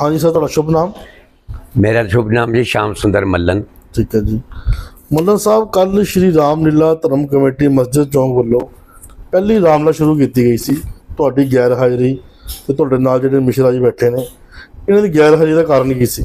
ਹਾਂਜੀ ਸਰ ਤੁਹਾਡਾ ਸ਼ੁਭ ਨਾਮ? ਮੇਰਾ ਸ਼ੁਭ ਨਾਮ ਜੀ ਸ਼ਾਮ ਸੁੰਦਰ ਮੱਲਨ। ਠੀਕ ਹੈ ਜੀ। ਮੱਲਨ ਸਾਹਿਬ ਕੱਲ ਸ਼੍ਰੀ ਰਾਮ ਲੀਲਾ ਧਰਮ ਕਮੇਟੀ ਮਸਜਿਦ ਚੌਂਕ ਵੱਲੋਂ ਪਹਿਲੀ ਰਾਮਲਾ ਸ਼ੁਰੂ ਕੀਤੀ ਗਈ ਸੀ। ਤੁਹਾਡੀ ਗੈਰ ਹਾਜ਼ਰੀ ਤੇ ਤੁਹਾਡੇ ਨਾਲ ਜਿਹੜੇ ਮਿਸ਼ਰਾ ਜੀ ਬੈਠੇ ਨੇ ਇਹਨਾਂ ਦੀ ਗੈਰ ਹਾਜ਼ਰੀ ਦਾ ਕਾਰਨ ਕੀ ਸੀ?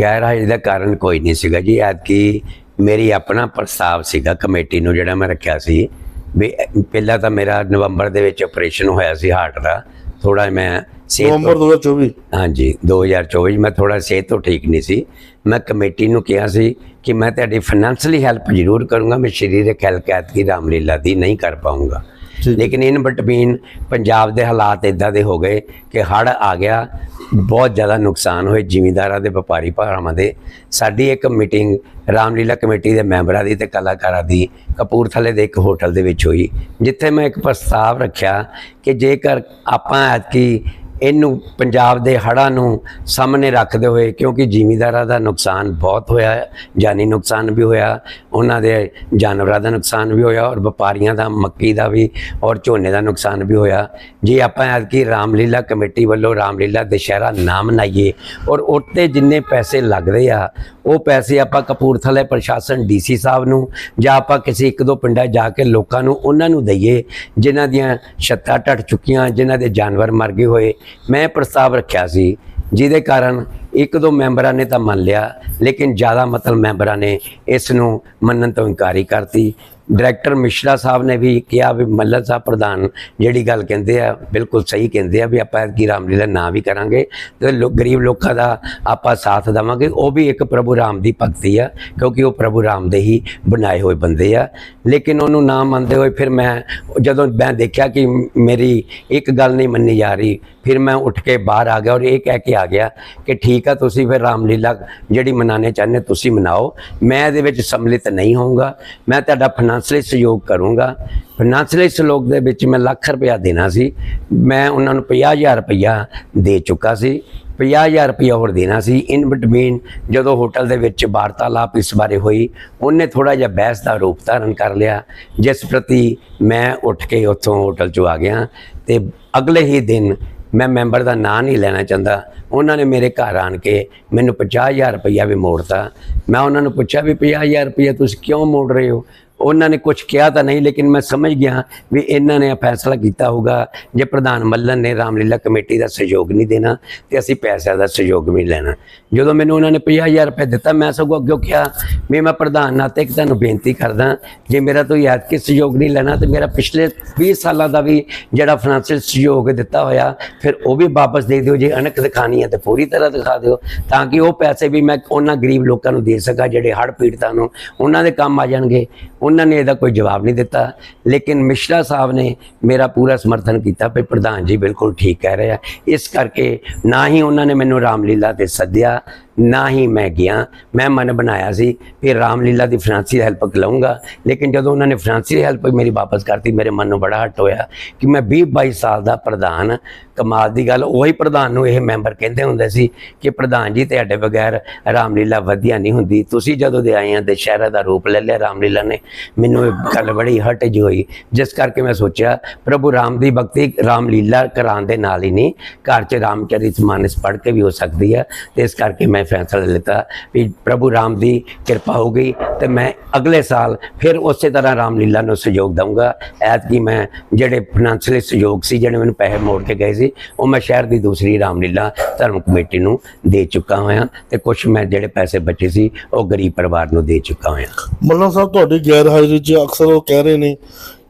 ਗੈਰ ਹਾਜ਼ਰੀ ਦਾ ਕਾਰਨ ਕੋਈ ਨਹੀਂ ਸੀਗਾ ਜੀ। ਐਤਕੀ ਮੇਰੀ ਆਪਣਾ ਪ੍ਰਸਤਾਵ ਸੀਗਾ ਕਮੇਟੀ ਨੂੰ ਜਿਹੜਾ ਮੈਂ ਰੱਖਿਆ ਸੀ ਵੀ ਪਹਿਲਾਂ ਤਾਂ ਮੇਰਾ ਨਵੰਬਰ ਦੇ ਵਿੱਚ ਆਪਰੇਸ਼ਨ ਹੋਇਆ ਸੀ ਹਾਰਟ ਦਾ। ਥੋੜਾ ਮੈਂ ਸਿਹਤ ਨਵੰਬਰ 2024 ਹਾਂਜੀ 2024 'ਚ ਮੈਂ ਥੋੜਾ ਸਿਹਤ ਤੋਂ ਠੀਕ ਨਹੀਂ ਸੀ ਮੈਂ ਕਮੇਟੀ ਨੂੰ ਕਿਹਾ ਸੀ ਕਿ ਮੈਂ ਤੁਹਾਡੀ ਫਾਈਨੈਂਸ਼ਲੀ ਹੈਲਪ ਜ਼ਰੂਰ ਕਰੂੰਗਾ ਮੈਂ ਸਰੀਰਕ ਹੈਲਪ ਐਤਕੀ ਰਾਮਲੀਲਾ ਦੀ ਨਹੀਂ ਕਰ ਪਾਉਂਗਾ। ਲੇਕਿਨ ਇਨ ਬਿਟਵੀਨ ਪੰਜਾਬ ਦੇ ਹਾਲਾਤ ਇਦਾਂ ਦੇ ਹੋ ਗਏ ਕਿ ਹੜ ਆ ਗਿਆ, ਬਹੁਤ ਜ਼ਿਆਦਾ ਨੁਕਸਾਨ ਹੋਏ ਜ਼ਿਮੀਂਦਾਰਾਂ ਦੇ, ਵਪਾਰੀ ਭਰਾਵਾਂ ਦੇ। ਸਾਡੀ ਇੱਕ ਮੀਟਿੰਗ ਰਾਮਲੀਲਾ ਕਮੇਟੀ ਦੇ ਮੈਂਬਰਾਂ ਦੀ ਤੇ ਕਲਾਕਾਰਾਂ ਦੀ ਕਪੂਰਥਲੇ ਦੇ ਇੱਕ ਹੋਟਲ ਦੇ ਵਿੱਚ ਹੋਈ, ਜਿੱਥੇ ਮੈਂ ਇੱਕ ਪ੍ਰਸਤਾਵ ਰੱਖਿਆ ਕਿ ਜੇਕਰ ਆਪਾਂ ਐਤਕੀ ਇਹਨੂੰ ਪੰਜਾਬ ਦੇ ਹੜ੍ਹਾਂ ਨੂੰ ਸਾਹਮਣੇ ਰੱਖਦੇ ਹੋਏ, ਕਿਉਂਕਿ ਜ਼ਿਮੀਂਦਾਰਾਂ ਦਾ ਨੁਕਸਾਨ ਬਹੁਤ ਹੋਇਆ ਹੈ, ਜਾਨੀ ਨੁਕਸਾਨ ਵੀ ਹੋਇਆ, ਉਹਨਾਂ ਦੇ ਜਾਨਵਰਾਂ ਦਾ ਨੁਕਸਾਨ ਵੀ ਹੋਇਆ ਔਰ ਵਪਾਰੀਆਂ ਦਾ, ਮੱਕੀ ਦਾ ਵੀ ਔਰ ਝੋਨੇ ਦਾ ਨੁਕਸਾਨ ਵੀ ਹੋਇਆ। ਜੇ ਆਪਾਂ ਐਤਕੀ ਰਾਮਲੀਲਾ ਕਮੇਟੀ ਵੱਲੋਂ ਰਾਮਲੀਲਾ ਦੁਸ਼ਹਿਰਾ ਨਾ ਮਨਾਈਏ ਔਰ ਉੱਤੇ ਜਿੰਨੇ ਪੈਸੇ ਲੱਗਦੇ ਆ, ਉਹ ਪੈਸੇ ਆਪਾਂ ਕਪੂਰਥਲੇ ਪ੍ਰਸ਼ਾਸਨ ਡੀਸੀ ਸਾਹਿਬ ਨੂੰ ਜਾਂ ਆਪਾਂ ਕਿਸੇ ਇੱਕ ਦੋ ਪਿੰਡਾਂ ਜਾ ਕੇ ਲੋਕਾਂ ਨੂੰ ਉਹਨਾਂ ਨੂੰ ਦਈਏ, ਜਿਨ੍ਹਾਂ ਦੀਆਂ ਛੱਤਾਂ ਟੱਟ ਚੁੱਕੀਆਂ, ਜਿਨ੍ਹਾਂ ਦੇ ਜਾਨਵਰ ਮਰ ਗਏ ਹੋਏ ਮੈਂ ਪ੍ਰਸਤਾਵ ਰੱਖਿਆ ਸੀ, ਜਿਹਦੇ ਕਾਰਨ ਇੱਕ ਦੋ ਮੈਂਬਰਾਂ ਨੇ ਤਾਂ ਮੰਨ ਲਿਆ, ਲੇਕਿਨ ਜ਼ਿਆਦਾ ਮਤਲਬ ਮੈਂਬਰਾਂ ਨੇ ਇਸ ਨੂੰ ਮੰਨਣ ਤੋਂ ਇਨਕਾਰੀ ਕਰਤੀ। ਡਾਇਰੈਕਟਰ ਮਿਸ਼ਰਾ ਸਾਹਿਬ ਨੇ ਵੀ ਕਿਹਾ ਵੀ ਮੱਲਨ ਸਾਹਿਬ ਪ੍ਰਧਾਨ ਜਿਹੜੀ ਗੱਲ ਕਹਿੰਦੇ ਆ, ਬਿਲਕੁਲ ਸਹੀ ਕਹਿੰਦੇ ਆ ਵੀ ਆਪਾਂ ਐਤਕੀ ਰਾਮਲੀਲਾ ਨਾ ਵੀ ਕਰਾਂਗੇ ਤੇ ਲੋਕ ਗਰੀਬ ਲੋਕਾਂ ਦਾ ਆਪਾਂ ਸਾਥ ਦੇਵਾਂਗੇ। ਉਹ ਵੀ ਇੱਕ ਪ੍ਰਭੂ ਰਾਮ ਦੀ ਭਗਤੀ ਆ, ਕਿਉਂਕਿ ਉਹ ਪ੍ਰਭੂ ਰਾਮ ਦੇ ਹੀ ਬਣਾਏ ਹੋਏ ਬੰਦੇ ਆ। ਲੇਕਿਨ ਉਹਨੂੰ ਨਾ ਮੰਨਦੇ ਹੋਏ ਫਿਰ ਮੈਂ ਜਦੋਂ ਮੈਂ ਦੇਖਿਆ ਕਿ ਮੇਰੀ ਇੱਕ ਗੱਲ ਨਹੀਂ ਮੰਨੀ ਜਾ ਰਹੀ, ਫਿਰ ਮੈਂ ਉੱਠ ਕੇ ਬਾਹਰ ਆ ਗਿਆ ਔਰ ਇਹ ਕਹਿ ਕੇ ਆ ਗਿਆ ਕਿ ਠੀਕ ਆ, ਤੁਸੀਂ ਫਿਰ ਰਾਮਲੀਲਾ ਜਿਹੜੀ ਮਨਾਣੇ ਚਾਹੁੰਦੇ ਤੁਸੀਂ ਮਨਾਓ। ਮੈਂ ਇਹਦੇ ਵਿੱਚ ਸੰਮਿਲਿਤ ਨਹੀਂ ਹੋਊਂਗਾ। ਮੈਂ ਤੁਹਾਡਾ ਫਾਈਨੈਂਸ਼ਲੀ ਸਹਿਯੋਗ ਕਰੂੰਗਾ। ਫਾਈਨੈਂਸ਼ਲੀ ਸਹਿਯੋਗ ਦੇ ਵਿੱਚ ਮੈਂ ਲੱਖ ਰੁਪਇਆ ਦੇਣਾ ਸੀ। ਮੈਂ ਉਹਨਾਂ ਨੂੰ 50000 ਰੁਪਇਆ ਦੇ ਚੁੱਕਾ ਸੀ। 50000 ਰੁਪਇਆ ਹੋਰ ਦੇਣਾ ਸੀ। ਇਨ ਬਿਟਵੀਨ ਜਦੋਂ ਹੋਟਲ ਦੇ ਵਿੱਚ ਵਾਰਤਾਲਾਪ ਇਸ ਬਾਰੇ ਹੋਈ, ਉਹਨੇ ਥੋੜਾ ਜਿਹਾ ਬਹਿਸ ਦਾ ਰੂਪ ਧਾਰਨ ਕਰ ਲਿਆ। ਜਿਸ ਪ੍ਰਤੀ ਮੈਂ ਉੱਠ ਕੇ ਉੱਥੋਂ ਹੋਟਲ 'ਚੋਂ ਆ ਗਿਆ ਤੇ ਅਗਲੇ ਹੀ ਦਿਨ ਮੈਂ ਮੈਂਬਰ ਦਾ ਨਾਂ ਨਹੀਂ ਲੈਣਾ ਚਾਹੁੰਦਾ। ਉਹਨਾਂ ਨੇ ਮੇਰੇ ਘਰ ਆਣ ਕੇ ਮੈਨੂੰ 50000 ਰੁਪਇਆ ਵੀ ਮੋੜਤਾ। ਮੈਂ ਉਹਨਾਂ ਨੂੰ ਪੁੱਛਿਆ ਵੀ 50000 ਰੁਪਇਆ ਤੁਸੀਂ ਕਿਉਂ ਮੋੜ ਰਹੇ ਹੋ? ਉਹਨਾਂ ਨੇ ਕੁਝ ਕਿਹਾ ਤਾਂ ਨਹੀਂ, ਲੇਕਿਨ ਮੈਂ ਸਮਝ ਗਿਆ ਵੀ ਇਹਨਾਂ ਨੇ ਇਹ ਫੈਸਲਾ ਕੀਤਾ ਹੋਊਗਾ ਜੇ ਪ੍ਰਧਾਨ ਮੱਲਨ ਨੇ ਰਾਮਲੀਲਾ ਕਮੇਟੀ ਦਾ ਸਹਿਯੋਗ ਨਹੀਂ ਦੇਣਾ ਤੇ ਅਸੀਂ ਪੈਸਿਆਂ ਦਾ ਸਹਿਯੋਗ ਵੀ ਨਹੀਂ ਲੈਣਾ। ਜਦੋਂ ਮੈਨੂੰ ਉਹਨਾਂ ਨੇ 50000 ਰੁਪਏ ਦਿੱਤਾ, ਮੈਂ ਸਗੋਂ ਅੱਗੇ ਕਿਹਾ ਵੀ ਮੈਂ ਪ੍ਰਧਾਨ ਨਾਤੇ ਇੱਕ ਤੁਹਾਨੂੰ ਬੇਨਤੀ ਕਰਦਾ, ਜੇ ਮੇਰਾ ਤੋਂ ਯਾਦ ਕਿ ਸਹਿਯੋਗ ਨਹੀਂ ਲੈਣਾ ਤੇ ਮੇਰਾ ਪਿਛਲੇ 20 ਸਾਲਾਂ ਦਾ ਵੀ ਜਿਹੜਾ ਫਾਈਨੈਂਸ਼ੀਅਲ ਸਹਿਯੋਗ ਦਿੱਤਾ ਹੋਇਆ, ਫਿਰ ਉਹ ਵੀ ਵਾਪਸ ਦੇ ਦਿਓ, ਜੇ ਅਣਖ ਦਿਖਾਣੀ ਹੈ ਤੇ ਪੂਰੀ ਤਰ੍ਹਾਂ ਦਿਖਾ ਦਿਓ, ਤਾਂ ਕਿ ਉਹ ਪੈਸੇ ਵੀ ਮੈਂ ਉਹਨਾਂ ਗਰੀਬ ਲੋਕਾਂ ਨੂੰ ਦੇ ਸਕਾਂ ਜਿਹੜੇ ਹੜ੍ਹ ਪੀੜਤਾਂ ਨੂੰ, ਉਹਨਾਂ ਦੇ ਕੰਮ ਆ ਜਾਣਗੇ। ਉਹਨਾਂ ਨੇ ਇਹਦਾ ਕੋਈ ਜਵਾਬ ਨਹੀਂ ਦਿੱਤਾ। ਲੇਕਿਨ ਮਿਸ਼ਰਾ ਸਾਹਿਬ ਨੇ ਮੇਰਾ ਪੂਰਾ ਸਮਰਥਨ ਕੀਤਾ ਵੀ ਪ੍ਰਧਾਨ ਜੀ ਬਿਲਕੁਲ ਠੀਕ ਕਹਿ ਰਹੇ ਆ। ਇਸ ਕਰਕੇ ਨਾ ਹੀ ਉਹਨਾਂ ਨੇ ਮੈਨੂੰ ਰਾਮਲੀਲਾ ਤੇ ਸੱਦਿਆ, ਨਾ ਹੀ ਮੈਂ ਗਿਆ। ਮੈਂ ਮਨ ਬਣਾਇਆ ਸੀ ਕਿ ਰਾਮਲੀਲਾ ਦੀ ਫਾਈਨੈਂਸ਼ੀਅਲ ਹੈਲਪ ਲਵਾਂਗਾ ਲੇਕਿਨ ਜਦੋਂ ਉਹਨਾਂ ਨੇ ਫਾਈਨੈਂਸ਼ੀਅਲ ਹੈਲਪ ਮੇਰੀ ਵਾਪਸ ਕਰਤੀ, ਮੇਰੇ ਮਨ ਨੂੰ ਬੜਾ ਹਟ ਹੋਇਆ ਕਿ ਮੈਂ 20 22 ਸਾਲ ਦਾ ਪ੍ਰਧਾਨ, ਕਮਾਲ ਦੀ ਗੱਲ, ਉਹੀ ਪ੍ਰਧਾਨ ਨੂੰ ਇਹ ਮੈਂਬਰ ਕਹਿੰਦੇ ਹੁੰਦੇ ਸੀ ਕਿ ਪ੍ਰਧਾਨ ਜੀ, ਤੁਹਾਡੇ ਬਗੈਰ ਰਾਮਲੀਲਾ ਵਧੀਆ ਨਹੀਂ ਹੁੰਦੀ। ਤੁਸੀਂ ਜਦੋਂ ਦੇ ਆਏ ਆ ਦੁਸ਼ਹਿਰਾ ਦਾ ਰੂਪ ਲੈ ਲਿਆ ਰਾਮਲੀਲਾ ਨੇ ਮੈਨੂੰ ਇਹ ਗੱਲ ਬੜੀ ਹਟ ਜਿਹੀ ਹੋਈ। ਜਿਸ ਕਰਕੇ ਮੈਂ ਸੋਚਿਆ, ਪ੍ਰਭੂ ਰਾਮ ਦੀ ਭਗਤੀ ਰਾਮਲੀਲਾ ਕਰਾਉਣ ਦੇ ਨਾਲ ਹੀ ਨਹੀਂ, ਘਰ 'ਚ ਰਾਮਚਰਿਤ ਮਾਨਸ ਪੜ੍ਹ ਕੇ ਵੀ ਹੋ ਸਕਦੀ ਹੈ। ਤੇ ਇਸ ਕਰਕੇ ਮੈਂ ਫੈਸਲਾ ਲਿੱਤਾ ਵੀ ਪ੍ਰਭੂ ਰਾਮ ਦੀ ਕਿਰਪਾ ਹੋ ਗਈ ਤੇ ਮੈਂ ਅਗਲੇ ਸਾਲ ਫਿਰ ਉਸੇ ਤਰ੍ਹਾਂ ਰਾਮਲੀਲਾ ਨੂੰ ਸਹਿਯੋਗ ਦਊਂਗਾ। ਐਤਕੀ ਮੈਂ ਜਿਹੜੇ ਫਾਈਨੈਂਸ਼ੀਅਲੀ ਸਹਿਯੋਗ ਸੀ, ਜਿਹੜੇ ਮੈਨੂੰ ਪੈਸੇ ਮੋੜ ਕੇ ਗਏ ਸੀ, ਉਹ ਮੈਂ ਸ਼ਹਿਰ ਦੀ ਦੂਸਰੀ ਰਾਮਲੀਲਾ ਧਰਮ ਕਮੇਟੀ ਨੂੰ ਦੇ ਚੁੱਕਾ ਹੋਇਆ ਤੇ ਕੁਝ ਮੈਂ ਜਿਹੜੇ ਪੈਸੇ ਬਚੇ ਸੀ, ਉਹ ਗਰੀਬ ਪਰਿਵਾਰ ਨੂੰ ਦੇ ਚੁੱਕਾ ਹੋਇਆ। ਮੱਲਨ ਸਾਹਿਬ, ਤੁਹਾਡੀ ਗੈਰ ਹਾਜ਼ਰੀ 'ਚ ਅਕਸਰ ਉਹ ਕਹਿ ਰਹੇ ਨੇ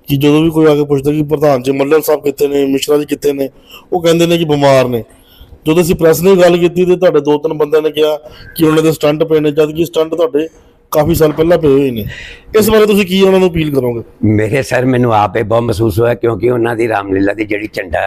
ਕਿ ਜਦੋਂ ਵੀ ਕੋਈ ਆ ਕੇ ਪੁੱਛਦਾ ਕਿ ਪ੍ਰਧਾਨ ਜੀ ਮੱਲਨ ਸਾਹਿਬ ਕਿੱਥੇ ਨੇ, ਮਿਸ਼ਰਾ ਜੀ ਕਿੱਥੇ ਨੇ, ਉਹ ਕਹਿੰਦੇ ਨੇ ਕਿ ਬਿਮਾਰ ਨੇ। ਜਦੋਂ ਅਸੀਂ ਪ੍ਰੈਸ ਨੇ ਗੱਲ ਕੀਤੀ ਤੇ ਤੁਹਾਡੇ ਦੋ ਤਿੰਨ ਬੰਦਿਆਂ ਨੇ ਕਿਹਾ ਕਿ ਉਹਨਾਂ ਦੇ ਸਟੰਟ ਪਏ ਨੇ, ਜਦ ਕਿ ਸਟੰਟ ਤੁਹਾਡੇ ਕਾਫੀ ਸਾਲ ਪਹਿਲਾਂ ਪਏ ਹੋਏ ਨੇ। ਇਸ ਬਾਰੇ ਤੁਸੀਂ ਕੀ ਉਹਨਾਂ ਨੂੰ ਅਪੀਲ ਕਰੋਗੇ? ਮੇਰੇ ਸਰ, ਮੈਨੂੰ ਆਪੇ ਬਹੁਤ ਮਹਿਸੂਸ ਹੋਇਆ ਕਿਉਂਕਿ ਉਹਨਾਂ ਦੀ ਰਾਮਲੀਲਾ ਦੀ ਜਿਹੜੀ ਝੰਡਾ,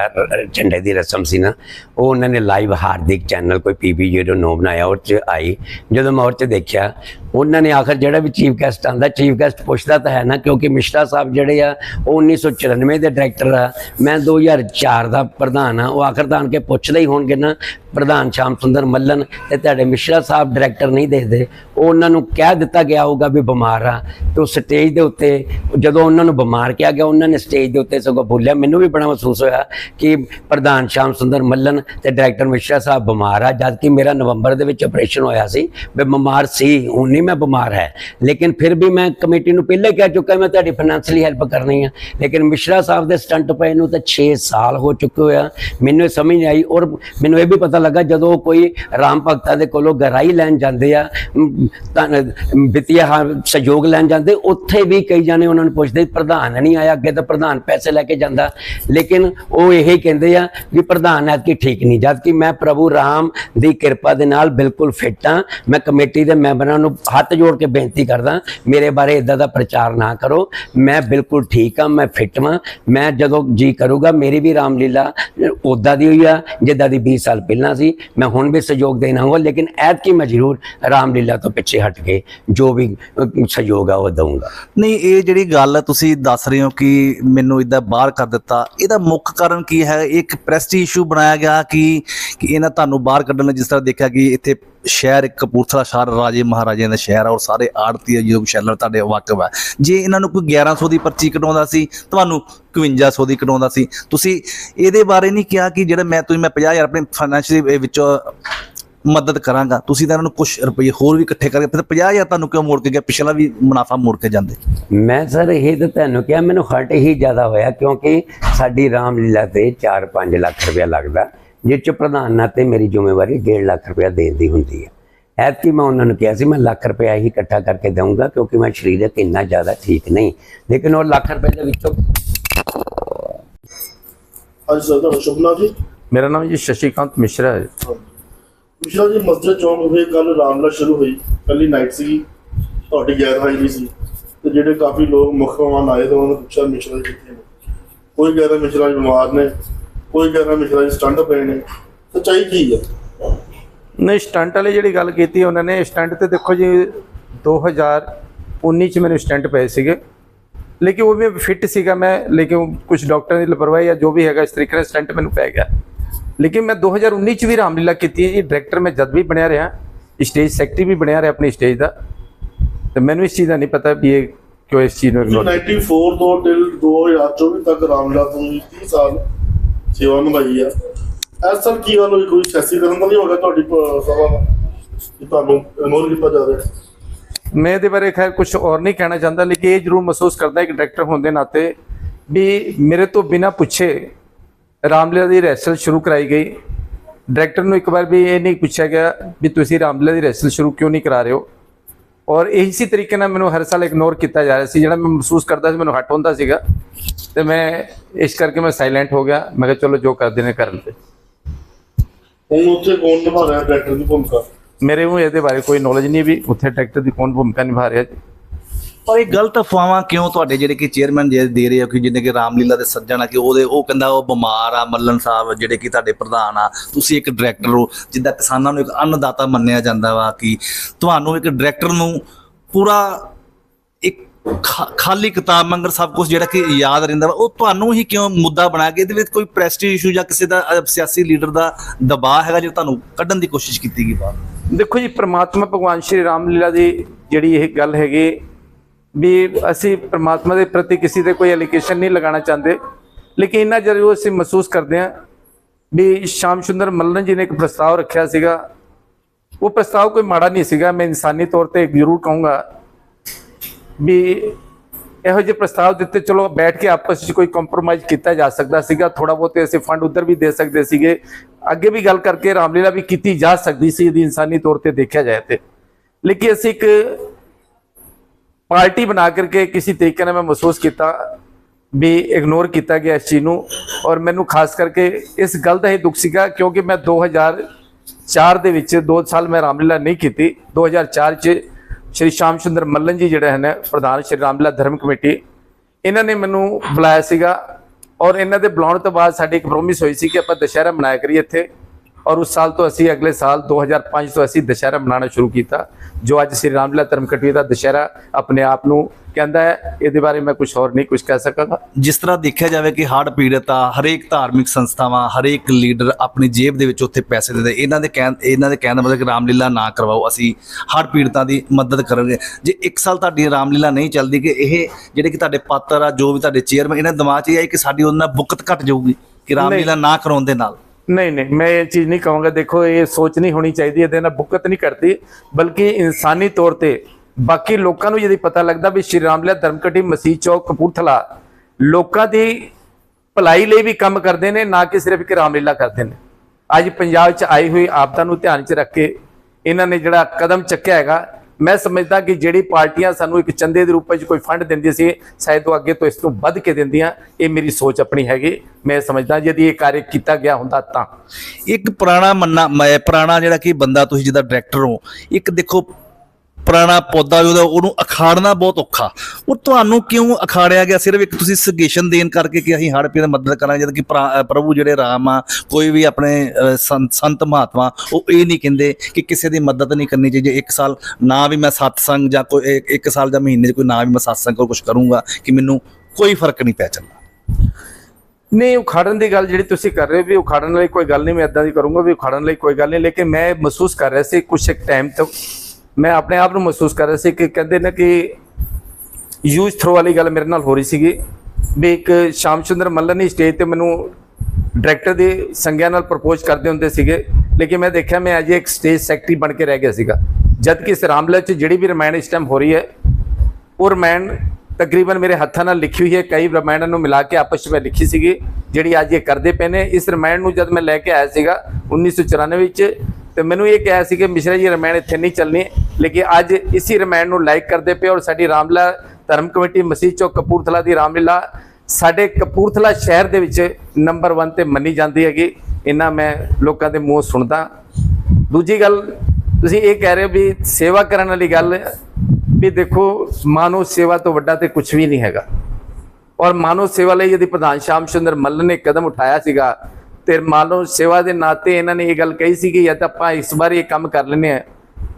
ਝੰਡੇ ਦੀ ਰਸਮ ਸੀ ਨਾ, ਉਹ ਉਹਨਾਂ ਨੇ ਲਾਈਵ ਹਾਰਦਿਕ ਚੈਨਲ ਕੋਈ ਪੀਪੀ 09 ਬਣਾਇਆ, ਉਹ 'ਚ ਆਈ। ਜਦੋਂ ਮੈਂ ਉਹ 'ਚ ਦੇਖਿਆ, ਉਹਨਾਂ ਨੇ ਆਖਰ ਜਿਹੜਾ ਵੀ ਚੀਫ ਗੈਸਟ ਆਂਦਾ ਚੀਫ ਗੈਸਟ ਪੁੱਛਦਾ ਤਾਂ ਹੈ ਨਾ, ਕਿਉਂਕਿ ਮਿਸ਼ਰਾ ਸਾਹਿਬ ਜਿਹੜੇ ਆ, ਉਹ 1994 ਦੇ ਡਾਇਰੈਕਟਰ ਆ। ਮੈਂ 2004 ਦਾ ਪ੍ਰਧਾਨ ਆ, ਉਹ ਆਖਰ ਤਾਂ ਆਣ ਕੇ ਪੁੱਛਦੇ ਹੀ ਹੋਣਗੇ ਨਾ, ਪ੍ਰਧਾਨ ਸ਼ਾਮ ਸੁੰਦਰ ਮੱਲਨ, ਤੇ ਤੁਹਾਡੇ ਮਿਸ਼ਰਾ ਸਾਹਿਬ ਡਾਇਰੈਕਟਰ ਨਹੀਂ ਦੇਖਦੇ। ਉਹ ਉਹਨਾਂ ਨੂੰ ਕਹਿ ਦਿੱਤਾ ਗਿਆ ਹੋਊਗਾ ਵੀ ਬਿਮਾਰ ਆ। ਤੇ ਉਹ ਸਟੇਜ ਦੇ ਉੱਤੇ ਜਦੋਂ ਉਹਨਾਂ ਨੂੰ ਬਿਮਾਰ ਕਿਹਾ ਗਿਆ, ਉਹਨਾਂ ਨੇ ਸਟੇਜ ਦੇ ਉੱਤੇ ਸਗੋਂ ਬੋਲਿਆ। ਮੈਨੂੰ ਵੀ ਬੜਾ ਮਹਿਸੂਸ ਹੋਇਆ ਕਿ ਪ੍ਰਧਾਨ ਸ਼ਾਮ ਸੁੰਦਰ ਮੱਲਨ ਤੇ ਡਾਇਰੈਕਟਰ ਮਿਸ਼ਰਾ ਸਾਹਿਬ ਬਿਮਾਰ ਆ ਜਦ ਕਿ ਮੇਰਾ ਨਵੰਬਰ ਦੇ ਵਿੱਚ ਆਪਰੇਸ਼ਨ ਹੋਇਆ ਸੀ ਮੈਂ ਬਿਮਾਰ ਸੀ, ਹੁਣ ਨਹੀਂ ਮੈਂ ਬਿਮਾਰ ਹੈ। ਲੇਕਿਨ ਫਿਰ ਵੀ ਮੈਂ ਕਮੇਟੀ ਨੂੰ ਪਹਿਲੇ ਕਹਿ ਚੁੱਕਾ ਮੈਂ ਤੁਹਾਡੀ ਫਾਈਨੈਂਸ਼ਲੀ ਹੈਲਪ ਕਰਨੀ ਆ। ਲੇਕਿਨ ਮਿਸ਼ਰਾ ਸਾਹਿਬ ਦੇ ਸਟੰਟ ਪਏ ਨੂੰ ਤਾਂ 6 ਸਾਲ ਹੋ ਚੁੱਕੇ ਹੋਇਆ ਮੈਨੂੰ ਇਹ ਸਮਝ ਨਹੀਂ ਆਈ ਔਰ ਮੈਨੂੰ ਇਹ ਵੀ ਪਤਾ ਲੱਗਾ, ਜਦੋਂ ਕੋਈ ਰਾਮ ਭਗਤਾਂ ਦੇ ਕੋਲੋਂ ਗਹਿਰਾਈ ਲੈਣ ਜਾਂਦੇ ਆ ਤਾਂ ਵਿੱਤੀ ਹਾ- ਸਹਿਯੋਗ ਲੈਣ ਜਾਂਦੇ ਉੱਥੇ ਵੀ ਕਈ ਜਾਣੇ ਉਹਨਾਂ ਨੂੰ ਪੁੱਛਦੇ, ਪ੍ਰਧਾਨ ਨਹੀਂ ਆਇਆ, ਅੱਗੇ ਤਾਂ ਪ੍ਰਧਾਨ ਪੈਸੇ ਲੈ ਕੇ ਜਾਂਦਾ। ਲੇਕਿਨ ਉਹ ਇਹ ਕਹਿੰਦੇ ਆ ਵੀ ਪ੍ਰਧਾਨ ਐਤਕੀ ਠੀਕ ਨਹੀਂ। ਜਦ ਕਿ ਮੈਂ ਪ੍ਰਭੂ ਰਾਮ ਦੀ ਕਿਰਪਾ ਦੇ ਨਾਲ ਬਿਲਕੁਲ ਫਿੱਟ ਹਾਂ, ਮੈਂ ਕਮੇਟੀ ਦੇ ਮੈਂਬਰਾਂ ਨੂੰ ਹੱਥ ਜੋੜ ਕੇ ਬੇਨਤੀ ਕਰਦਾ, ਮੇਰੇ ਬਾਰੇ ਇਦਾਂ ਦਾ ਪ੍ਰਚਾਰ ਨਾ ਕਰੋ। ਮੈਂ ਬਿਲਕੁਲ ਠੀਕ ਹਾਂ, ਮੈਂ ਫਿੱਟ ਵਾਂ। ਮੈਂ ਜਦੋਂ ਜੀ ਕਰੂਗਾ, ਮੇਰੀ ਵੀ ਰਾਮਲੀਲਾ ਉਦਾਂ ਦੀ ਹੋਈ ਆ, ਜਿੱਦਾਂ ਦੀ 20 ਸਾਲ ਪਹਿਲਾਂ ਸੀ। ਮੈਂ ਹੁਣ ਵੀ ਸਹਿਯੋਗ ਦੇਣਾ ਹੋਊਗਾ ਲੇਕਿਨ ਐਤਕੀ ਮੈਂ ਜ਼ਰੂਰ ਰਾਮਲੀਲਾ ਤੋਂ ਪਿੱਛੇ ਹਟ ਕੇ ਜੋ ਵੀ ਸਹਿਯੋਗ ਆ ਉਹ ਨਹੀਂ, ਇਹ ਜਿਹੜੀ ਗੱਲ ਤੁਸੀਂ ਦੱਸ ਰਹੇ ਹੋ ਕਿ ਮੈਨੂੰ ਇਦਾਂ ਬਾਹਰ ਕਰ ਦਿੱਤਾ, ਇਹਦਾ ਮੁੱਖ ਕਾਰਨ ਕੀ ਹੈ? ਇੱਕ ਪ੍ਰੈਸਟੀ ਇਸ਼ੂ ਬਣਾਇਆ ਗਿਆ ਕਿ ਕਿ ਇਹਨਾਂ ਤੁਹਾਨੂੰ ਬਾਹਰ ਕੱਢਣ ਲਈ ਜਿਸ ਤਰ੍ਹਾਂ ਦੇਖਿਆ ਕਿ ਇੱਥੇ ਸ਼ਹਿਰ ਕਪੂਰਥਲਾ ਸ਼ਹਿਰ ਰਾਜੇ ਮਹਾਰਾਜਿਆਂ ਦਾ ਸ਼ਹਿਰ ਹੈ ਔਰ ਸਾਰੇ ਆੜਤੀ ਆ ਸ਼ੈਲਰ ਤੁਹਾਡੇ ਵਾਕਫ ਹੈ ਜੇ ਇਹਨਾਂ ਨੂੰ ਕੋਈ 1100 ਦੀ ਪਰਚੀ ਕਟਾਉਂਦਾ ਸੀ, ਤੁਹਾਨੂੰ 5100 ਦੀ ਕਟਾਉਂਦਾ ਸੀ। ਤੁਸੀਂ ਇਹਦੇ ਬਾਰੇ ਨਹੀਂ ਕਿਹਾ ਕਿ ਜਿਹੜਾ ਮੈਂ, ਤੁਸੀਂ ਮੈਂ 50000 ਆਪਣੇ ਫਾਈਨੈਂਸ਼ੀਅਲੀ ਵਿੱਚੋਂ ਮਦਦ ਕਰਾਂਗਾ। ਤੁਸੀਂ ਤਾਂ ਇਹਨਾਂ ਨੂੰ ਕੁਝ ਰੁਪਏ ਹੋਰ ਵੀ ਇਕੱਠੇ ਕਰਕੇ ਫਿਰ 50000 ਤੁਹਾਨੂੰ ਕਿਉਂ ਮੋੜ ਕੇ ਗਿਆ? ਪਿਛਲਾ ਵੀ ਮੁਨਾਫਾ ਮੋੜ ਕੇ ਜਾਂਦੇ। ਮੈਂ ਸਰ ਇਹ ਤਾਂ ਤੁਹਾਨੂੰ ਕਿਹਾ ਮੈਨੂੰ ਹਰਟ ਹੀ ਜ਼ਿਆਦਾ ਹੋਇਆ ਕਿਉਂਕਿ ਸਾਡੀ ਰਾਮਲੀਲਾ ਤੇ 4-5 ਲੱਖ ਰੁਪਇਆ ਲੱਗਦਾ ਜਿਸ ਚ ਪ੍ਰਧਾਨ ਨਾਤੇ ਮੇਰੀ ਜ਼ਿੰਮੇਵਾਰੀ 1.5 ਲੱਖ ਰੁਪਇਆ ਦੇਣ ਦੀ ਹੁੰਦੀ ਹੈ। ਐਤਕੀ ਮੈਂ ਉਹਨਾਂ ਨੂੰ ਕਿਹਾ ਸੀ ਮੈਂ ਲੱਖ ਰੁਪਇਆ ਹੀ ਇਕੱਠਾ ਕਰਕੇ ਦਊਂਗਾ ਕਿਉਂਕਿ ਮੈਂ ਸਰੀਰਕ ਇੰਨਾ ਜ਼ਿਆਦਾ ਠੀਕ ਨਹੀਂ। ਲੇਕਿਨ ਉਹ ਲੱਖ ਰੁਪਏ ਦੇ ਵਿੱਚੋਂ ਅੱਜ ਸਰ ਤੁਹਾਡਾ ਸ਼ੁਭਨਾ ਜੀ? ਮੇਰਾ ਨਾਮ ਜੀ ਸ਼ਸ਼ੀਕਾਂਤ ਮਿਸ਼ਰਾ ਹੈ। ਮਿਸ਼ਰਾ ਜੀ, ਮਸਜਿਦ ਚੌਂਕ ਵਿਖੇ ਕੱਲ ਰਾਮਲਾ ਸ਼ੁਰੂ ਹੋਈ। ਕੱਲੀ ਨਾਈਟ ਸੀ ਤੁਹਾਡੀ ਗੈਰ ਹਾਜ਼ਰੀ ਸੀ। ਤੇ ਜਿਹੜੇ ਕਾਫੀ ਲੋਕ ਮੁੱਖ ਆਏ ਤੇ ਉਹਨਾਂ ਨੇ ਪੁੱਛਿਆ, ਮਿਸ਼ਰਾ ਜੀ ਕਿੱਥੇ ਨੇ? ਕੋਈ ਕਹਿ ਮਿਸ਼ਰਾ ਜੀ ਬਿਮਾਰ ਨੇ। ਕੋਈ ਕਹਿ ਮਿਸ਼ਰਾ ਜੀ ਸਟੰਟ ਪਏ ਨੇ। ਸੱਚਾਈ ਕੀ ਹੈ? ਨਹੀਂ, ਸਟੰਟ ਵਾਲੀ ਜਿਹੜੀ ਗੱਲ ਕੀਤੀ ਉਹਨਾਂ ਨੇ, ਸਟੰਟ ਤੇ ਦੇਖੋ ਜੀ 2019 ਚ ਮੈਨੂੰ ਸਟੰਟ ਪਏ ਸੀਗੇ। ਲੇਕਿਨ ਉਹ ਵੀ ਫਿੱਟ ਸੀਗਾ ਮੈਂ, ਲੇਕਿਨ ਕੁਝ ਡਾਕਟਰਾਂ ਦੀ ਲਾਪਰਵਾਹੀ ਜਾਂ ਜੋ ਵੀ ਹੈਗਾ, ਇਸ ਤਰੀਕੇ ਨਾਲ ਸਟੰਟ ਮੈਨੂੰ ਪੈ ਗਿਆ। ਲੇਕਿਨ ਮੈਂ 2019 ਚ ਵੀ ਰਾਮਲੀਲਾ ਕੀਤੀ ਹੈ ਜੀ। ਡਾਇਰੈਕਟਰ ਮੈਂ ਜਦ ਵੀ ਬਣਿਆ ਰਿਹਾ ਸਟੇਜ ਸੈਕਟਰੀ ਵੀ ਬਣਿਆ ਰਿਹਾ ਆਪਣੀ ਸਟੇਜ ਦਾ। ਤੇ ਮੈਨੂੰ ਇਸ ਚੀਜ਼ ਦਾ ਨਹੀਂ ਪਤਾ ਵੀ ਇਹ ਕਿਉਂ ਇਸ ਚੀਜ਼ ਨੂੰ ignore 94 ਤੋਂ ਟਿਲ 2024 ਤੱਕ ਰਾਮਲਾ ਤੋਂ 30 ਸਾਲ ਸੇਵਾ ਨਿਭਾਈ ਆ। ਸਰ ਕੀ ਗੱਲ ਹੋਈ? ਕੋਈ ਸਿਆਸੀ ਕਰਨ ਦਾ ਨਹੀਂ ਹੋ ਗਿਆ ਤੁਹਾਡੀ ਸਭਾ ਦਾ? ਤੁਹਾਨੂੰ ਇਗਨੋਰ ਕੀਤਾ ਜਾ ਰਿਹਾ। ਮੈਂ ਇਹਦੇ ਬਾਰੇ ਖੈਰ ਕੁਝ ਹੋਰ ਨਹੀਂ ਕਹਿਣਾ ਚਾਹੁੰਦਾ ਲੇਕਿਨ ਇਹ ਜ਼ਰੂਰ ਮਹਿਸੂਸ ਕਰਦਾ ਇੱਕ ਡਾਇਰੈਕਟਰ ਹੋਣ ਦੇ ਨਾਤੇ ਵੀ ਮੇਰੇ ਤੋਂ ਬਿਨਾ ਪੁੱਛੇ ਰਾਮਲੀਲਾ ਦੀ ਰੈਸਲ ਸ਼ੁਰੂ ਕਰਾਈ ਗਈ। ਡਾਇਰੈਕਟਰ ਨੂੰ ਇੱਕ ਵਾਰ ਵੀ ਇਹ ਨਹੀਂ ਪੁੱਛਿਆ ਗਿਆ ਵੀ ਤੁਸੀਂ ਰਾਮਲੀਲਾ ਦੀ ਰੈਸਲ ਸ਼ੁਰੂ ਕਿਉਂ ਨਹੀਂ ਕਰਾ ਰਹੇ ਹੋ? ਔਰ ਇਸੇ ਤਰੀਕੇ ਨਾਲ ਮੈਨੂੰ ਹਰ ਸਾਲ ਇਗਨੋਰ ਕੀਤਾ ਜਾ ਰਿਹਾ ਸੀ ਜਿਹੜਾ ਮੈਂ ਮਹਿਸੂਸ ਕਰਦਾ ਸੀ ਮੈਨੂੰ ਹਟ ਹੁੰਦਾ ਸੀਗਾ। ਤੇ ਮੈਂ ਇਸ ਕਰਕੇ ਮੈਂ ਸਾਇਲੈਂਟ ਹੋ ਗਿਆ। ਮੈਂ ਕਿਹਾ ਚਲੋ ਜੋ ਕਰਦੇ ਨੇ ਕਰਨ ਤੇ। ਹੁਣ ਉੱਥੇ ਕੌਣ ਨਿਭਾ ਰਿਹਾ ਡਾਇਰੈਕਟਰ ਦੀ ਭੂਮਿਕਾ? ਮੇਰੇ ਨੂੰ ਇਹਦੇ ਬਾਰੇ ਕੋਈ ਨੌਲੇਜ ਨਹੀਂ ਵੀ ਉੱਥੇ ਡਾਇਰੈਕਟਰ ਦੀ ਕੌਣ ਭੂਮਿਕਾ ਨਿਭਾ ਰਿਹਾ ਜੀ। ਪਰ ਇਹ ਗਲਤ ਅਫਵਾਹਾਂ ਕਿਉਂ ਤੁਹਾਡੇ ਜਿਹੜੇ ਕਿ ਚੇਅਰਮੈਨ ਜੇ ਦੇ ਰਹੇ ਹੋ ਕਿ ਜਿੰਨੇ ਕਿ ਰਾਮਲੀਲਾ ਦੇ ਸੱਜਣ ਆ ਕਿ ਉਹਦੇ ਉਹ ਕਹਿੰਦਾ ਉਹ ਬਿਮਾਰ ਆ ਮੱਲਨ ਸਾਹਿਬ ਜਿਹੜੇ ਕਿ ਤੁਹਾਡੇ ਪ੍ਰਧਾਨ ਆ, ਤੁਸੀਂ ਇੱਕ ਡਾਇਰੈਕਟਰ ਹੋ, ਜਿੱਦਾਂ ਕਿਸਾਨਾਂ ਨੂੰ ਇੱਕ ਅੰਨਦਾਤਾ ਮੰਨਿਆ ਜਾਂਦਾ ਵਾ ਕਿ ਤੁਹਾਨੂੰ ਇੱਕ ਡਾਇਰੈਕਟਰ ਨੂੰ ਪੂਰਾ ਇੱਕ ਖਾਲੀ ਕਿਤਾਬ ਮੰਗਰ ਸਭ ਕੁਝ ਜਿਹੜਾ ਕਿ ਯਾਦ ਰਹਿੰਦਾ ਵਾ, ਉਹ ਤੁਹਾਨੂੰ ਹੀ ਕਿਉਂ ਮੁੱਦਾ ਬਣਾ ਕੇ ਇਹਦੇ ਵਿੱਚ ਕੋਈ ਪ੍ਰੈਸਟੀਜ ਇਸ਼ੂ ਜਾਂ ਕਿਸੇ ਦਾ ਸਿਆਸੀ ਲੀਡਰ ਦਾ ਦਬਾਅ ਹੈਗਾ ਜੋ ਤੁਹਾਨੂੰ ਕੱਢਣ ਦੀ ਕੋਸ਼ਿਸ਼ ਕੀਤੀ ਗਈ ਬਾਹਰ? ਦੇਖੋ ਜੀ, ਪ੍ਰਮਾਤਮਾ ਭਗਵਾਨ ਸ਼੍ਰੀ ਰਾਮ ਲੀਲਾ ਦੀ ਜਿਹੜੀ ਇਹ ਗੱਲ ਹੈਗੀ ਵੀ ਅਸੀਂ ਪ੍ਰਮਾਤਮਾ ਦੇ ਪ੍ਰਤੀ ਕਿਸੇ ਤੇ ਕੋਈ ਐਲੀਗੇਸ਼ਨ ਨਹੀਂ ਲਗਾਉਣਾ ਚਾਹੁੰਦੇ। ਲੇਕਿਨ ਇਹਨਾਂ ਜ਼ਰੂਰ ਅਸੀਂ ਮਹਿਸੂਸ ਕਰਦੇ ਹਾਂ ਵੀ ਸ਼ਾਮ ਸੁੰਦਰ ਮੱਲਨ ਜੀ ਨੇ ਇੱਕ ਪ੍ਰਸਤਾਵ ਰੱਖਿਆ ਸੀਗਾ। ਉਹ ਪ੍ਰਸਤਾਵ ਕੋਈ ਮਾੜਾ ਨਹੀਂ ਸੀਗਾ, ਮੈਂ ਇਨਸਾਨੀ ਤੌਰ ਤੇ ਜ਼ਰੂਰ ਕਹੂੰਗਾ ਵੀ ਇਹੋ ਜਿਹੇ ਪ੍ਰਸਤਾਵ ਦਿੱਤੇ ਚਲੋ ਬੈਠ ਕੇ ਆਪਸ ਵਿੱਚ ਕੋਈ ਕੰਪਰੋਮਾਈਜ਼ ਕੀਤਾ ਜਾ ਸਕਦਾ ਸੀਗਾ ਥੋੜਾ ਬਹੁਤੇ ਅਸੀਂ ਫੰਡ ਉਧਰ ਵੀ ਦੇ ਸਕਦੇ ਸੀਗੇ। ਅੱਗੇ ਵੀ ਗੱਲ ਕਰਕੇ ਰਾਮਲੀਲਾ ਵੀ ਕੀਤੀ ਜਾ ਸਕਦੀ ਸੀ, ਇਹਦੀ ਇਨਸਾਨੀ ਤੌਰ ਤੇ ਦੇਖਿਆ ਜਾਏ ਤੇ। ਲੇਕਿਨ ਅਸੀਂ ਇੱਕ ਪਾਰਟੀ ਬਣਾ ਕਰਕੇ ਕਿਸੇ ਤਰੀਕੇ ਨਾਲ ਮੈਂ ਮਹਿਸੂਸ ਕੀਤਾ, ਵੀ ਇਗਨੋਰ ਕੀਤਾ ਗਿਆ ਇਸ ਚੀਜ਼ ਨੂੰ ਔਰ ਮੈਨੂੰ ਖਾਸ ਕਰਕੇ ਇਸ ਗੱਲ ਦਾ ਹੀ ਦੁੱਖ ਸੀਗਾ ਕਿਉਂਕਿ ਮੈਂ 2004 ਦੇ ਵਿੱਚ 2 ਸਾਲ ਮੈਂ ਰਾਮਲੀਲਾ ਨਹੀਂ ਕੀਤੀ। 2004 ਚ ਸ਼੍ਰੀ ਸ਼ਾਮ ਸੁੰਦਰ ਮੱਲਨ ਜੀ ਜਿਹੜੇ ਹਨ, ਪ੍ਰਧਾਨ ਸ਼੍ਰੀ ਰਾਮਲੀਲਾ ਧਰਮ ਕਮੇਟੀ, ਇਹਨਾਂ ਨੇ ਮੈਨੂੰ ਬੁਲਾਇਆ ਸੀਗਾ ਔਰ ਇਹਨਾਂ ਦੇ ਬੁਲਾਉਣ ਤੋਂ ਬਾਅਦ ਸਾਡੀ ਇੱਕ ਪ੍ਰੋਮਿਸ ਹੋਈ ਸੀ ਕਿ ਆਪਾਂ ਦੁਸ਼ਹਿਰਾ ਮਨਾਇਆ ਕਰੀਏ ਇੱਥੇ। ਔਰ ਉਸ ਸਾਲ ਤੋਂ ਅਸੀਂ ਅਗਲੇ ਸਾਲ 2005 ਤੋਂ ਅਸੀਂ ਦੁਸਹਿਰਾ ਮਨਾਉਣਾ ਸ਼ੁਰੂ ਕੀਤਾ ਜੋ ਅੱਜ ਸ੍ਰੀ ਰਾਮਲੀਲਾ ਧਰਮਕਟੀ ਦਾ ਦੁਸਹਿਰਾ ਆਪਣੇ ਆਪ ਨੂੰ ਕਹਿੰਦਾ ਹੈ। ਇਹਦੇ ਬਾਰੇ ਮੈਂ ਕੁਝ ਹੋਰ ਨਹੀਂ ਕੁਝ ਕਹਿ ਸਕਾਂਗਾ। ਜਿਸ ਤਰ੍ਹਾਂ ਦੇਖਿਆ ਜਾਵੇ ਕਿ ਹੜ੍ਹ ਪੀੜਤ ਆ ਹਰੇਕ ਧਾਰਮਿਕ ਸੰਸਥਾਵਾਂ ਹਰੇਕ ਲੀਡਰ ਆਪਣੀ ਜੇਬ ਦੇ ਵਿੱਚ ਉੱਥੇ ਪੈਸੇ ਦਿੰਦੇ ਇਹਨਾਂ ਦੇ ਕਹਿਣ ਇਹਨਾਂ ਦੇ ਕਹਿਣ ਦਾ ਮਤਲਬ ਕਿ ਰਾਮਲੀਲਾ ਨਾ ਕਰਵਾਓ ਅਸੀਂ ਹੜ੍ਹ ਪੀੜਤਾਂ ਦੀ ਮਦਦ ਕਰਾਂਗੇ। ਜੇ ਇੱਕ ਸਾਲ ਤੁਹਾਡੀ ਰਾਮਲੀਲਾ ਨਹੀਂ ਚੱਲਦੀ ਕਿ ਇਹ ਜਿਹੜੇ ਕਿ ਤੁਹਾਡੇ ਪਾਤਰ ਆ ਜੋ ਵੀ ਤੁਹਾਡੇ ਚੇਅਰਮੈਨ ਇਹਨਾਂ ਦੇ ਦਿਮਾਗ 'ਚ ਇਹ ਆਈ ਕਿ ਸਾਡੀ ਉਹਨਾਂ ਬੁਕਤ ਘਟ ਜਾਊਗੀ ਕਿ ਰਾਮਲੀਲਾ ਨਾ ਕਰਾਉਣ ਦੇ ਨਾਲ। ਨਹੀਂ ਨਹੀਂ, ਮੈਂ ਇਹ ਚੀਜ਼ ਨਹੀਂ ਕਹਾਂਗਾ, ਦੇਖੋ, ਇਹ ਸੋਚ ਨਹੀਂ ਹੋਣੀ ਚਾਹੀਦੀ, ਇਹਦੇ ਨਾਲ ਬੁਕਤ ਨਹੀਂ ਕਰਦੀ, ਬਲਕਿ ਇਨਸਾਨੀ ਤੌਰ ਤੇ ਬਾਕੀ ਲੋਕਾਂ ਨੂੰ ਯਦੀ ਪਤਾ ਲੱਗਦਾ ਵੀ ਸ਼੍ਰੀ ਰਾਮਲੀਲਾ ਧਰਮਕਟੀ, ਮਸੀਹ ਚੌਕ, ਕਪੂਰਥਲਾ, ਲੋਕਾਂ ਦੀ ਭਲਾਈ ਲਈ ਵੀ ਕੰਮ ਕਰਦੇ ਨੇ, ਨਾ ਕਿ ਸਿਰਫ ਇੱਕ ਰਾਮਲੀਲਾ ਕਰਦੇ ਨੇ। ਅੱਜ ਪੰਜਾਬ 'ਚ ਆਈ ਹੋਈ ਆਪਦਾ ਨੂੰ ਧਿਆਨ 'ਚ ਰੱਖ ਕੇ ਇਹਨਾਂ ਨੇ ਜਿਹੜਾ ਕਦਮ ਚੱਕਿਆ ਹੈਗਾ ਮੈਂ ਸਮਝਦਾ ਕਿ ਜਿਹੜੀ ਪਾਰਟੀਆਂ ਸਾਨੂੰ ਇੱਕ ਚੰਦੇ ਦੇ ਰੂਪ ਵਿੱਚ ਕੋਈ ਫੰਡ ਦਿੰਦੀ ਸੀ, ਸ਼ਾਇਦ ਉਹ ਅੱਗੇ ਤੋਂ ਇਸ ਤੋਂ ਵੱਧ ਕੇ ਦਿੰਦੀਆਂ, ਇਹ ਮੇਰੀ ਸੋਚ ਆਪਣੀ ਹੈਗੀ। ਮੈਂ ਸਮਝਦਾ ਜਦ ਇਹ ਕਾਰਜ ਕੀਤਾ ਗਿਆ ਹੁੰਦਾ ਤਾਂ। ਇੱਕ ਪੁਰਾਣਾ ਮੰਨਾ, ਮੈਂ ਪੁਰਾਣਾ ਜਿਹੜਾ ਕਿ ਬੰਦਾ ਤੁਸੀਂ ਜਿਹਦਾ ਡਾਇਰੈਕਟਰ ਹੋ, ਇੱਕ ਦੇਖੋ ਪੁਰਾਣਾ ਪੌਦਾ ਵੀ ਉਹਨੂੰ ਅਖਾੜਨਾ ਬਹੁਤ ਔਖਾ। ਉਹ ਤੁਹਾਨੂੰ ਕਿਉਂ ਅਖਾੜਿਆ ਗਿਆ? ਸਿਰਫ ਇੱਕ ਤੁਸੀਂ ਸੁਜੈਸ਼ਨ ਦੇਣ ਕਰਕੇ ਕਿ ਅਸੀਂ ਹੜ੍ਹ ਪੀੜਤ ਮਦਦ ਕਰਾਂਗੇ, ਜਦ ਕਿ ਪ੍ਰਾ- ਪ੍ਰਭੂ ਜਿਹੜੇ ਰਾਮ ਆ, ਕੋਈ ਵੀ ਆਪਣੇ ਸੰਤ ਸੰਤ ਮਹਾਤਮਾ, ਉਹ ਇਹ ਨਹੀਂ ਕਹਿੰਦੇ ਕਿ ਕਿਸੇ ਦੀ ਮਦਦ ਨਹੀਂ ਕਰਨੀ ਚਾਹੀਦੀ। ਇੱਕ ਸਾਲ ਨਾ ਵੀ ਮੈਂ ਸਤਸੰਗ ਜਾਂ ਕੋਈ, ਇੱਕ- ਇੱਕ ਸਾਲ ਜਾਂ ਮਹੀਨੇ 'ਚ ਕੋਈ ਨਾ ਵੀ ਮੈਂ ਸਤਸੰਗ ਕੋਈ ਕੁਝ ਕਰੂੰਗਾ, ਕਿ ਮੈਨੂੰ ਕੋਈ ਫ਼ਰਕ ਨਹੀਂ ਪੈ ਚੱਲਣਾ ਨਹੀਂ, ਉਖਾੜਨ ਦੀ ਗੱਲ ਜਿਹੜੀ ਤੁਸੀਂ ਕਰ ਰਹੇ ਹੋ ਵੀ ਉਖਾੜਨ ਲਈ ਕੋਈ ਗੱਲ ਨਹੀਂ, ਮੈਂ ਇਦਾਂ ਦੀ ਕਰੂੰਗਾ ਵੀ ਉਖਾੜਨ ਲਈ ਕੋਈ ਗੱਲ ਨਹੀਂ, ਲੇਕਿਨ ਮੈਂ ਮਹਿਸੂਸ ਕਰ ਰਿਹਾ ਸੀ ਕੁਝ ਇੱਕ ਟਾਈਮ ਤੋਂ ਮੈਂ ਆਪਣੇ ਆਪ ਨੂੰ ਮਹਿਸੂਸ ਕਰ ਰਿਹਾ ਸੀ ਕਿ ਕਹਿੰਦੇ ਨੇ ਕਿ ਯੂਜ਼ ਥਰੋ ਵਾਲੀ ਗੱਲ ਮੇਰੇ ਨਾਲ ਹੋ ਰਹੀ ਸੀਗੀ। ਵੀ ਇੱਕ ਸ਼ਾਮ ਸੁੰਦਰ ਮੱਲਨ ਨੇ ਸਟੇਜ ਤੇ ਮੈਨੂੰ ਡਾਇਰੈਕਟਰ ਦੀ ਸੰਗਿਆ ਨਾਲ ਪ੍ਰਪੋਜ਼ ਕਰਦੇ ਹੁੰਦੇ ਸੀਗੇ। ਲੇਕਿਨ ਮੈਂ ਦੇਖਿਆ ਮੈਂ ਅਜੇ ਇੱਕ ਸਟੇਜ ਸੈਕਟਰੀ ਬਣ ਕੇ ਰਹਿ ਗਿਆ ਸੀਗਾ। ਜਦ ਕਿ ਇਸ ਰਾਮਲੀਲਾ 'ਚ ਜਿਹੜੀ ਵੀ ਰਮਾਇਣ ਇਸ ਟਾਈਮ ਹੋ ਰਹੀ ਹੈ, ਉਹ ਰਮਾਇਣ ਤਕਰੀਬਨ ਮੇਰੇ ਹੱਥਾਂ ਨਾਲ ਲਿਖੀ ਹੋਈ ਹੈ। ਕਈ ਰਮਾਇਣਾਂ ਨੂੰ ਮਿਲਾ ਕੇ ਆਪਸ ਵਿੱਚ ਮੈਂ ਲਿਖੀ ਸੀਗੀ, ਜਿਹੜੀ ਅੱਜ ਇਹ ਕਰਦੇ ਪਏ ਨੇ। ਇਸ ਰਮਾਇਣ ਨੂੰ ਜਦ ਮੈਂ ਲੈ ਕੇ ਆਇਆ ਸੀਗਾ 1994 ਵਿੱਚ ਤੇ ਮੈਨੂੰ ਇਹ ਕਿਹਾ ਸੀ ਕਿ ਮਿਸ਼ਰਾ ਜੀ, ਰਮਾਇਣ ਇੱਥੇ ਨਹੀਂ ਚੱਲਣੀ, ਲੇਕਿਨ ਅੱਜ ਇਸੀ ਰਮਾਇਣ ਨੂੰ ਲਾਈਕ ਕਰਦੇ ਪਏ ਔਰ ਸਾਡੀ ਰਾਮਲੀਲਾ ਧਰਮ ਕਮੇਟੀ ਮਸੀਹ ਚੌਕ ਕਪੂਰਥਲਾ ਦੀ ਰਾਮਲੀਲਾ ਸਾਡੇ ਕਪੂਰਥਲਾ ਸ਼ਹਿਰ ਦੇ ਵਿੱਚ ਨੰਬਰ 1 ਤੇ ਮੰਨੀ ਜਾਂਦੀ ਹੈਗੀ। ਇਹਨਾਂ ਮੈਂ ਲੋਕਾਂ ਦੇ ਮੂੰਹ ਸੁਣਦਾ। ਦੂਜੀ ਗੱਲ, ਤੁਸੀਂ ਇਹ ਕਹਿ ਰਹੇ ਹੋ ਵੀ ਸੇਵਾ ਕਰਨ ਵਾਲੀ ਗੱਲ, ਵੀ ਦੇਖੋ ਮਾਨਵ ਸੇਵਾ ਤੋਂ ਵੱਡਾ ਤੇ ਕੁਝ ਵੀ ਨਹੀਂ ਹੈਗਾ। ਔਰ ਮਾਨਵ ਸੇਵਾ ਲਈ ਯਦੀ ਪ੍ਰਧਾਨ ਸ਼ਾਮ ਸੁੰਦਰ ਮੱਲ ਨੇ ਕਦਮ ਉਠਾਇਆ ਸੀਗਾ। ਤੇ ਮਾਨਵ ਸੇਵਾ ਦੇ ਨਾਤੇ ਇਹਨਾਂ ਨੇ ਇਹ ਗੱਲ ਕਹੀ ਸੀ ਕਿ ਜਦ ਆਪਾਂ ਇਸ ਵਾਰ ਇਹ ਕੰਮ ਕਰ ਲੈਨੇ ਆ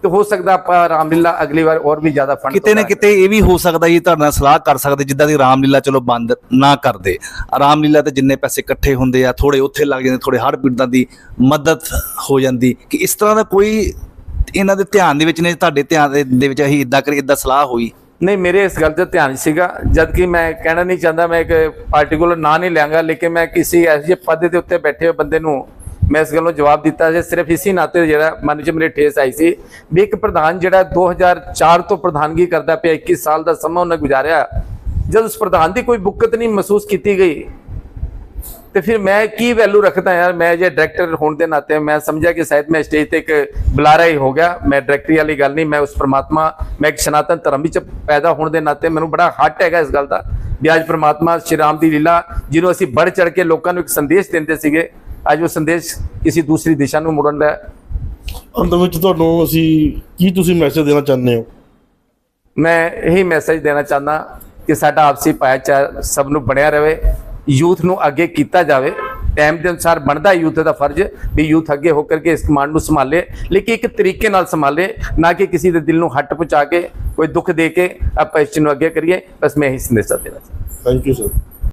ਤੇ ਹੋ ਸਕਦਾ ਆਪਾਂ ਰਾਮਲੀਲਾ ਅਗਲੀ ਵਾਰ ਹੋਰ ਵੀ ਜ਼ਿਆਦਾ ਫੰਡ ਕਿਤੇ ਨਾ ਕਿਤੇ ਇਹ ਵੀ ਹੋ ਸਕਦਾ ਜੀ ਤੁਹਾਡੇ ਨਾਲ ਸਲਾਹ ਕਰ ਸਕਦੇ ਜਿੱਦਾਂ ਦੀ ਰਾਮਲੀਲਾ ਚਲੋ ਬੰਦ ਨਾ ਕਰਦੇ। ਰਾਮਲੀਲਾ ਤੇ ਜਿੰਨੇ ਪੈਸੇ ਇਕੱਠੇ ਹੁੰਦੇ ਆ ਥੋੜੇ ਉੱਥੇ ਲੱਗ ਜਾਂਦੇ ਥੋੜੇ ਹਰ ਪੀੜਤਾਂ ਦੀ ਮਦਦ ਹੋ ਜਾਂਦੀ। ਕਿ ਇਸ ਤਰ੍ਹਾਂ ਦਾ ਕੋਈ ਇਹਨਾਂ ਦੇ ਧਿਆਨ ਦੇ ਵਿੱਚ ਨੇ ਤੁਹਾਡੇ ਧਿਆਨ ਦੇ ਵਿੱਚ ਅਸੀਂ ਇਦਾਂ ਕਰੀ ਇਦਾਂ ਸਲਾਹ ਹੋਈ? ਨਹੀਂ, ਮੇਰੇ ਇਸ ਗੱਲ 'ਤੇ ਧਿਆਨ ਸੀਗਾ। ਜਦ ਕਿ ਮੈਂ ਕਹਿਣਾ ਨਹੀਂ ਚਾਹੁੰਦਾ, ਮੈਂ ਇੱਕ ਪਾਰਟਿਕੂਲਰ ਨਾਂ ਨਹੀਂ ਲਿਆਂਗਾ, ਲੇਕਿਨ ਮੈਂ ਕਿਸੇ ਐਸੇ ਪਦ ਦੇ ਉੱਤੇ ਬੈਠੇ ਹੋਏ ਬੰਦੇ ਨੂੰ ਮੈਂ ਇਸ ਗੱਲ ਨੂੰ ਜਵਾਬ ਦਿੱਤਾ ਸੀ ਸਿਰਫ ਇਸੇ ਨਾਤੇ ਜਿਹੜਾ ਮਨ 'ਚ ਮੇਰੇ ਠੇਸ ਆਈ ਸੀ ਵੀ ਇੱਕ ਪ੍ਰਧਾਨ ਜਿਹੜਾ 2004 ਤੋਂ ਪ੍ਰਧਾਨਗੀ ਕਰਦਾ ਪਿਆ 21 ਸਾਲ ਦਾ ਸਮਾਂ ਉਹਨੇ ਗੁਜ਼ਾਰਿਆ। ਜਦ ਉਸ ਪ੍ਰਧਾਨ ਦੀ ਕੋਈ ਬੁੱਕਤ ਨਹੀਂ ਮਹਿਸੂਸ ਕੀਤੀ ਗਈ ਤੇ ਫਿਰ ਮੈਂ ਕੀ ਵੈਲਿਊ ਰੱਖਦਾ ਯਾਰ? ਮੈਂ ਜੇ ਡਾਇਰੈਕਟਰ ਹੋਣ ਦੇ ਨਾਤੇ ਮੈਂ ਸਮਝਿਆ ਕਿ ਸ਼ਾਇਦ ਮੈਂ ਸਟੇਜ ਤੇ ਇੱਕ ਬੁਲਾਰਾ ਹੀ ਹੋ ਗਿਆ। ਮੈਂ ਡਾਇਰੈਕਟਰੀ ਵਾਲੀ ਗੱਲ ਨਹੀਂ ਮੈਂ ਉਸ ਪ੍ਰਮਾਤਮਾ ਮੈਂ ਇੱਕ ਸਨਾਤਨ ਧਰਮ ਵਿੱਚ ਪੈਦਾ ਹੋਣ ਦੇ ਨਾਤੇ ਮੈਨੂੰ ਬੜਾ ਹੱਟ ਹੈਗਾ ਇਸ ਗੱਲ ਦਾ ਵੀ ਅੱਜ ਪ੍ਰਮਾਤਮਾ ਸ਼੍ਰੀ ਰਾਮ ਦੀ ਲੀਲਾ ਜਿਹਨੂੰ ਅਸੀਂ ਵੱਧ ਚੜ ਕੇ ਲੋਕਾਂ ਨੂੰ ਇੱਕ ਸੰਦੇਸ਼ ਦਿੰਦੇ ਸੀਗੇ ਅੱਜ ਉਹ ਸੰਦੇਸ਼ ਕਿਸੇ ਦੂਸਰੀ ਦਿਸ਼ਾ ਨੂੰ ਮੁੜਨ ਦਾ ਹੈ। ਅੰਤ ਵਿੱਚ ਤੁਹਾਨੂੰ ਅਸੀਂ ਕੀ ਤੁਸੀਂ ਮੈਸੇਜ ਦੇਣਾ ਚਾਹੁੰਦੇ ਹੋ? ਮੈਂ ਇਹੀ ਮੈਸੇਜ ਦੇਣਾ ਚਾਹੁੰਦਾ ਕਿ ਸਾਡਾ ਆਪਸੀ ਭਾਈਚਾਰਾ ਸਭ ਨੂੰ ਬਣਿਆ ਰਵੇ ਯੂਥ ਨੂੰ ਅੱਗੇ ਕੀਤਾ ਜਾਵੇ। ਟਾਈਮ ਦੇ ਅਨੁਸਾਰ ਬਣਦਾ ਯੂਥ ਦਾ ਫਰਜ਼ ਵੀ ਯੂਥ ਅੱਗੇ ਹੋ ਕਰਕੇ ਇਸ ਕਮਾਂਡ ਨੂੰ ਸੰਭਾਲੇ, ਲੇਕਿਨ ਇੱਕ ਤਰੀਕੇ ਨਾਲ ਸੰਭਾਲੇ, ਨਾ ਕਿ ਕਿਸੇ ਦੇ ਦਿਲ ਨੂੰ ਹੱਟ ਪਹੁੰਚਾ ਕੇ, ਕੋਈ ਦੁੱਖ ਦੇ ਕੇ ਆਪਾਂ ਇਸ ਚੀਜ਼ ਨੂੰ ਅੱਗੇ ਕਰੀਏ। ਬਸ ਮੈਂ ਇਹੀ ਸੰਦੇਸ਼ ਦੇਣਾ ਚਾਹੁੰਦਾ ਥੈਂਕ ਯੂ ਸਰ